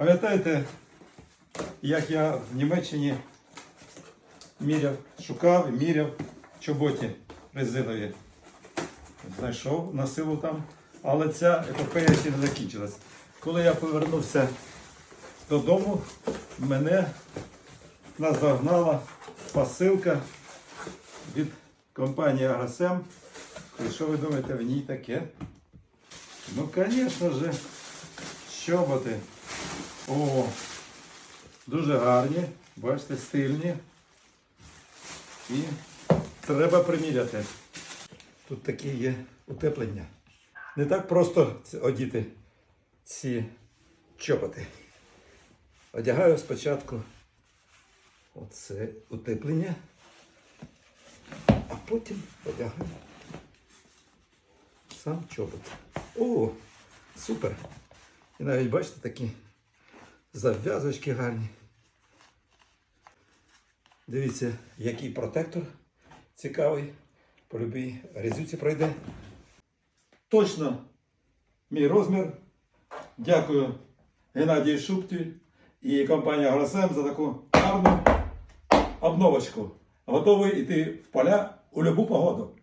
Пам'ятаєте, як я в Німеччині міряв, шукав і міряв чоботі резинові. Знайшов на силу там. Але ця епопея ще не закінчилась. Коли я повернувся додому, мене наздогнала посилка від компанії Агросем. І що ви думаєте, в ній таке? Ну, звісно ж, щоботи. О, дуже гарні, бачите, стильні. І треба приміряти. Тут такі є утеплення. Не так просто одіти ці чоботи. Одягаю спочатку оце утеплення, а потім одягаю сам чобот. О, супер! І навіть бачите такі зав'язочки гарні. Дивіться, який протектор цікавий. По любій резюці пройде. Точно мій розмір. Дякую Геннадію Шупті і компанії Агросем за таку гарну обновочку. Готовий йти в поля у любу погоду.